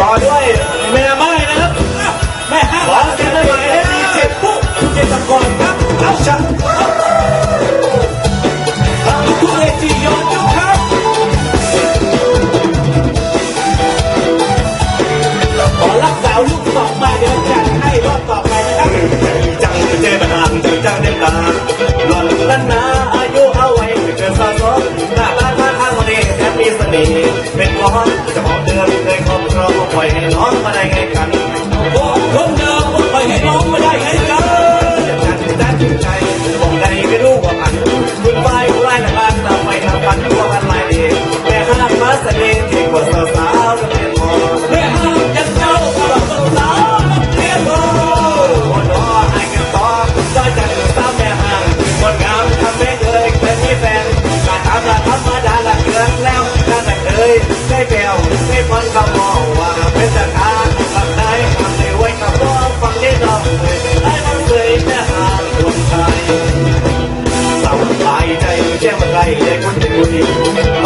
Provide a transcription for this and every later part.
ต่อด้วยแม่ไม้นะครับแม่ห้าหลังกันได้ไหมมีเจ็บปุ๊บเจ็บตะกอนครับเอาชนะทำทุกเวทียอมยกครับขอรักสาวลูกสองมาเดี๋ยวจัดให้รอบต่อไปนะครับจังเจ็บหางจังจังเด็ดตาหล่อนล้านนาอายุเอาไว้เจนสาซ้อนหน้าบ้านมาข้างวันนี้แฮปปี้สนิทเป็นมอ লাগাইলে কোটি কোটি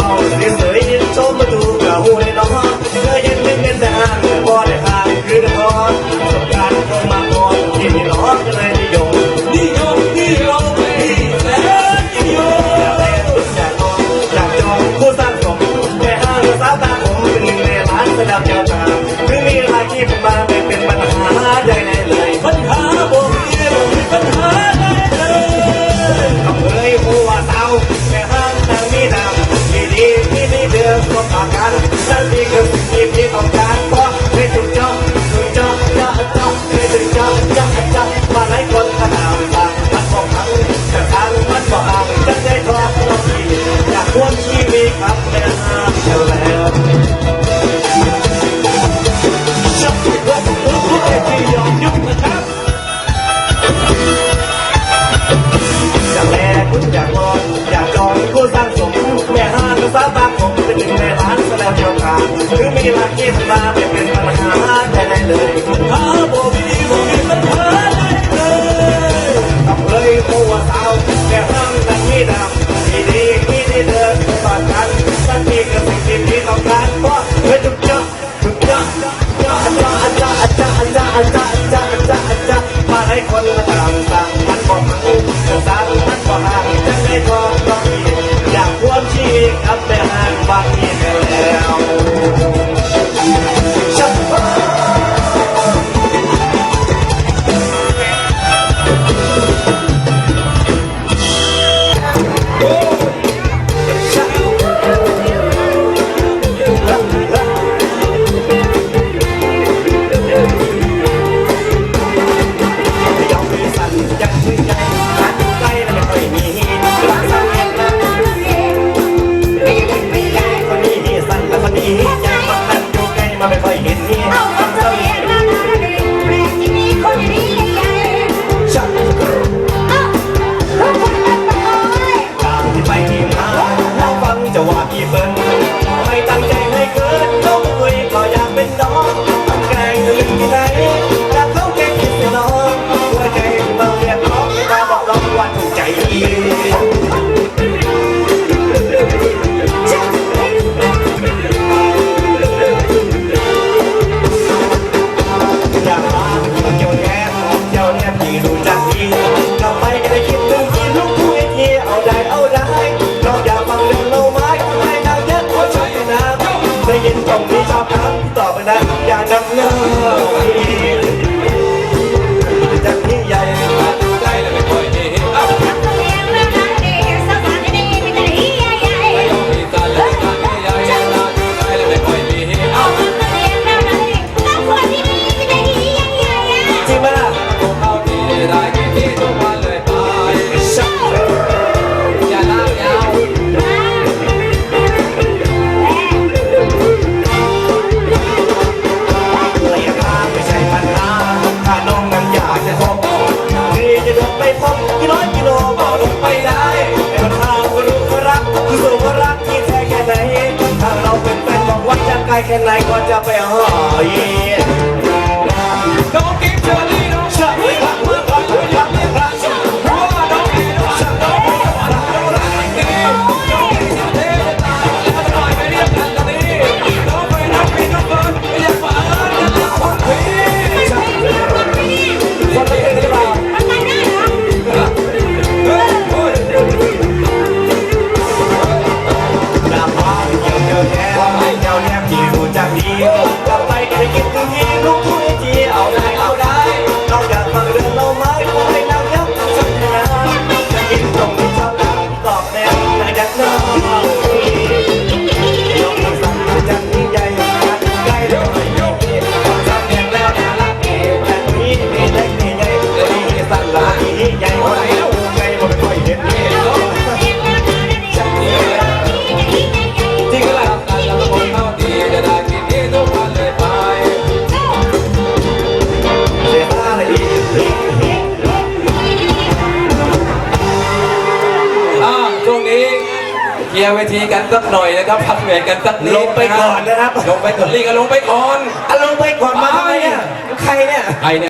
ถึงไม่ได้รักเย็มาแต่เป็นธรรมา ไม่ค่อยเห็นเมีย one of love. ยังไงก็จะไปหอยน้องกิ๊เชอ เกียร์เวทีกันสักหน่อยนะครับพักเบรยกันสักนิดลงไปก่อนนะครับ ลงไปก่อนลีกันลงไปก่อน อะลงไปก่อนมาไม่ใครเนี่ย ไอเนี่ย